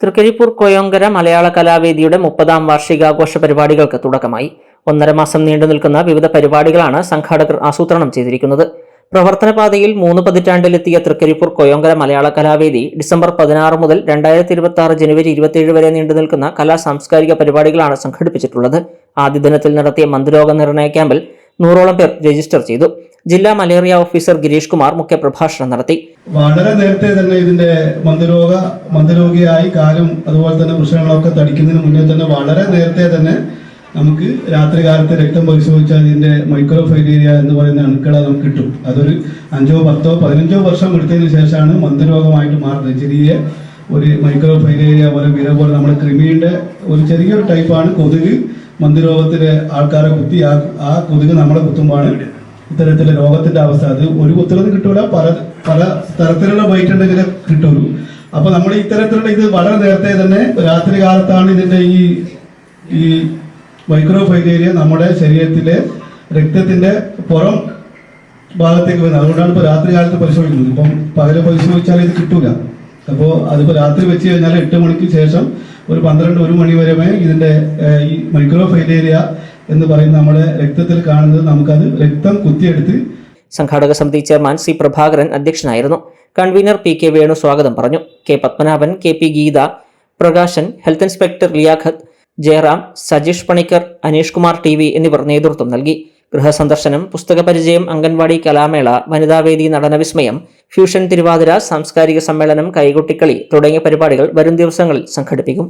തൃക്കരിപ്പൂർ കൊയോങ്കര മലയാള കലാവേദിയുടെ മുപ്പതാം വാർഷികാഘോഷ പരിപാടികൾക്ക് തുടക്കമായി. ഒന്നര മാസം നീണ്ടു നിൽക്കുന്ന വിവിധ പരിപാടികളാണ് സംഘാടകർ ആസൂത്രണം ചെയ്തിരിക്കുന്നത്. പ്രവർത്തനപാതയിൽ മൂന്ന് പതിറ്റാണ്ടിലെത്തിയ തൃക്കരിപ്പൂർ കൊയോങ്കര മലയാള കലാവേദി ഡിസംബർ പതിനാറ് മുതൽ രണ്ടായിരത്തി ഇരുപത്തി ആറ് ജനുവരി ഇരുപത്തിയേഴ് വരെ നീണ്ടു നിൽക്കുന്ന കലാ സാംസ്കാരിക പരിപാടികളാണ് സംഘടിപ്പിച്ചിട്ടുള്ളത്. ആദ്യ ദിനത്തിൽ നടത്തിയ മന്ത്രിരോഗ നിർണയ ക്യാമ്പിൽ നൂറോളം പേർ രജിസ്റ്റർ ചെയ്തു. ജില്ലാ മലേറിയ ഓഫീസർ ഗിരീഷ് കുമാർ മുഖ്യപ്രഭാഷണം നടത്തി. വളരെ നേരത്തെ തന്നെ ഇതിന്റെ മന്ദരോഗ മന്ദരോഗിയായി കാലും അതുപോലെ തന്നെ പ്രശ്നങ്ങളൊക്കെ തടിക്കുന്നതിന് മുന്നേ തന്നെ വളരെ നേരത്തെ തന്നെ നമുക്ക് രാത്രി കാലത്ത് രക്തം പരിശോധിച്ചാൽ ഇതിന്റെ മൈക്രോ ഫൈലേരിയ എന്ന് പറയുന്ന അണുക്കളെ നമുക്ക് കിട്ടും. അതൊരു അഞ്ചോ പത്തോ പതിനഞ്ചോ വർഷം എടുത്തതിന് ശേഷമാണ് മന്ദരോഗമായിട്ട് മാറുന്നത്. ചെറിയ ഒരു മൈക്രോ ഫൈലേരിയ പോലെ വിര പോലെ നമ്മുടെ കൃമിയുടെ ഒരു ചെറിയൊരു ടൈപ്പാണ് കൊതുക്. മന്ദരോഗത്തിലെ ആൾക്കാരെ കുത്തി ആ ആ കൊതുക് നമ്മളെ കുത്തുമ്പോഴാണ് ഇത്തരത്തിലെ രോഗത്തിന്റെ അവസ്ഥ. അത് ഒരു കുത്തുള്ളത് കിട്ടൂല. പല പല തരത്തിലുള്ള ബൈറ്റ് ഉണ്ടെങ്കിൽ കിട്ടുള്ളൂ. അപ്പൊ നമ്മൾ ഇത്തരത്തിലുള്ള ഇത് വളരെ നേരത്തെ തന്നെ രാത്രി കാലത്താണ് ഇതിന്റെ ഈ ഈ മൈക്രോ ഫൈലേരിയ നമ്മുടെ ശരീരത്തിലെ രക്തത്തിന്റെ പുറം ഭാഗത്തേക്ക് വരുന്നത്. അതുകൊണ്ടാണ് ഇപ്പോൾ രാത്രി കാലത്ത് പരിശോധിക്കുന്നത്. ഇപ്പം പകരം പരിശോധിച്ചാൽ ഇത് കിട്ടൂല. അപ്പോൾ അതിപ്പോൾ രാത്രി വെച്ച് കഴിഞ്ഞാൽ എട്ട് മണിക്ക് ശേഷം ഒരു പന്ത്രണ്ട് ഒരു മണി വരെ ഇതിന്റെ ഈ മൈക്രോ ഫൈലേരിയ എന്ന് പറയുന്ന നമ്മുടെ രക്തത്തിൽ കാണുന്നത് നമുക്കത് രക്തം കുത്തിയെടുത്ത് സംഘാടക സമിതി ചെയർമാൻ സി പ്രഭാകരൻ അധ്യക്ഷനായിരുന്നു. കൺവീനർ പി കെ വേണു സ്വാഗതം പറഞ്ഞു. K Padmanabhan K P Geetha Prakashan health inspector Liyakhat Jayaram Sajeesh Panicker Aneesh Kumar T എന്നിവർ നേതൃത്വം നൽകി. ഗൃഹസന്ദർശനം പുസ്തക പരിചയം അംഗൻവാടി കലാമേള വനിതാവേദി നടനവിസ്മയം ഫ്യൂഷൻ തിരുവാതിര സാംസ്കാരിക സമ്മേളനം കൈകൊട്ടിക്കളി തുടങ്ങിയ പരിപാടികൾ വരും ദിവസങ്ങളിൽ സംഘടിപ്പിക്കും.